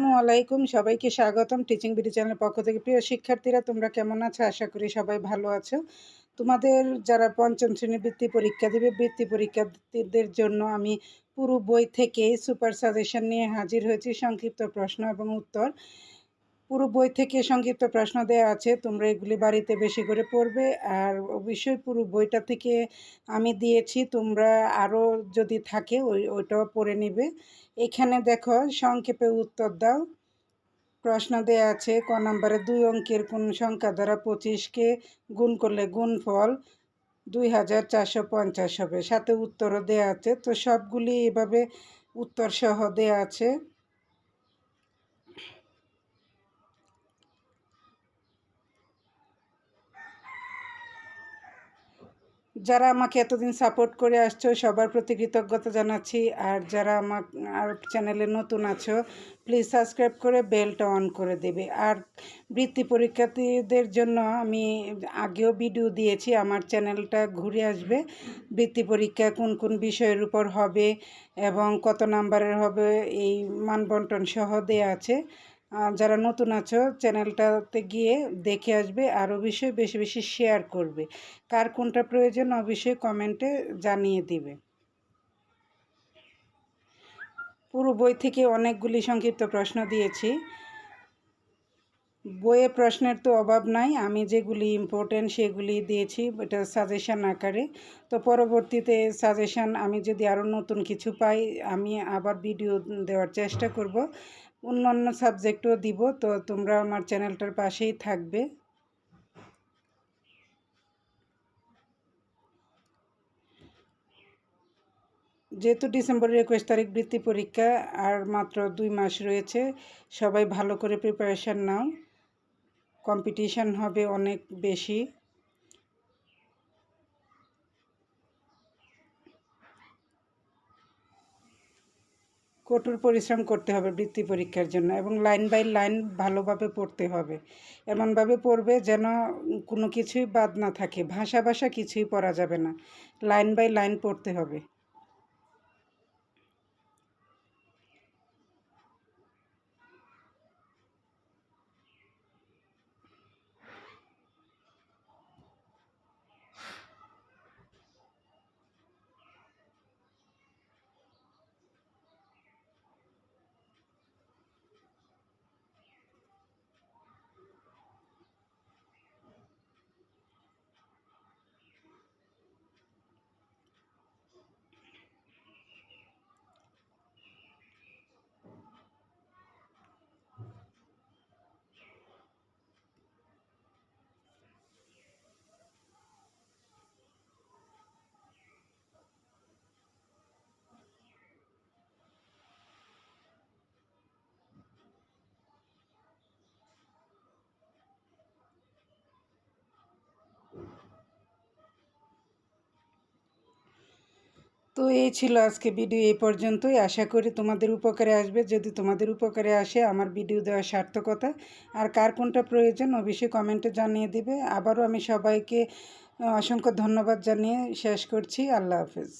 আসসালামু আলাইকুম। সবাইকে স্বাগতম টিচিং বিডি চ্যানেলের পক্ষ থেকে। প্রিয় শিক্ষার্থীরা, তোমরা কেমন আছো? আশা করি সবাই ভালো আছো। তোমাদের যারা পঞ্চম শ্রেণির বৃত্তি পরীক্ষা দেবে, বৃত্তি পরীক্ষার্থীদের জন্য আমি পুরো বই থেকে সুপার সাজেশন নিয়ে হাজির হয়েছি। সংক্ষিপ্ত প্রশ্ন এবং উত্তর। পুরো বই থেকে সংক্ষিপ্ত প্রশ্ন দেওয়া আছে, তোমরা এগুলি বাড়িতে বেশি করে পড়বে। আর অবশ্যই পুরো বইটা থেকে আমি দিয়েছি, তোমরা আরও যদি থাকে ওই, ওইটাও পড়ে নিবে। এখানে দেখো, সংক্ষেপে উত্তর দাও। প্রশ্ন দেওয়া আছে, ক নম্বরে দুই অঙ্কের কোন সংখ্যা দ্বারা পঁচিশকে গুণ করলে গুণফল দুই হাজার চারশো পঞ্চাশ হবে। সাথে উত্তরও দেওয়া আছে, তো সবগুলি এভাবে উত্তর সহ দেওয়া আছে। যারা আমাকে এতদিন সাপোর্ট করে আসছো, সবার প্রতি কৃতজ্ঞতা জানাচ্ছি। আর যারা আমার, আর চ্যানেলে নতুন আছো প্লিজ সাবস্ক্রাইব করে বেলটা অন করে দেবে। আর বৃত্তি পরীক্ষার্থীদের জন্য আমি আগেও ভিডিও দিয়েছি, আমার চ্যানেলটা ঘুরে আসবে। বৃত্তি পরীক্ষা কোন কোন বিষয়ের উপর হবে এবং কত নাম্বারের হবে, এই মানবন্টন সহ দেওয়া আছে। যারা নতুন আছো, চ্যানেলটাতে গিয়ে দেখে আসবে আর অবশ্যই বেশি বেশি শেয়ার করবে। কার কোনটা প্রয়োজন অবশ্যই কমেন্টে জানিয়ে দিবে। পুরো বই থেকে অনেকগুলি সংক্ষিপ্ত প্রশ্ন দিয়েছি। বইয়ে প্রশ্নের তো অভাব নাই। আমি যেগুলি ইম্পর্টেন্ট সেগুলি দিয়েছি, এটা সাজেশান আকারে। তো পরবর্তীতে সাজেশান আমি যদি আরও নতুন কিছু পাই, আমি আবার ভিডিও দেওয়ার চেষ্টা করব। অন্যান্য সাবজেক্টও দিব, তো তোমরা আমার চ্যানেলটার পাশেই থাকবে। যেহেতু ডিসেম্বরের একুশ তারিখ বৃত্তি পরীক্ষা, আর মাত্র দুই মাস রয়েছে, সবাই ভালো করে প্রিপারেশান নাও। কম্পিটিশান হবে অনেক বেশি। কঠোর পরিশ্রম করতে হবে বৃত্তি পরীক্ষার জন্য এবং লাইন বাই লাইন ভালোভাবে পড়তে হবে। এমনভাবে পড়বে যেন কোনো কিছুই বাদ না থাকে, ভাষা ভাষা কিছুই পড়া যাবে না। লাইন বাই লাইন পড়তে হবে। তো এই ছিল আজকে ভিডিও এই পর্যন্তই। আশা করি তোমাদের উপকারে আসবে। যদি তোমাদের উপকারে আসে আমার ভিডিও দেওয়ার সার্থকতা, আর কার কোনটা প্রয়োজন অবশ্যই কমেন্টে জানিয়ে দিবে। আবারও আমি সবাইকে অসংখ্য ধন্যবাদ জানিয়ে শেষ করছি। আল্লাহ হাফেজ।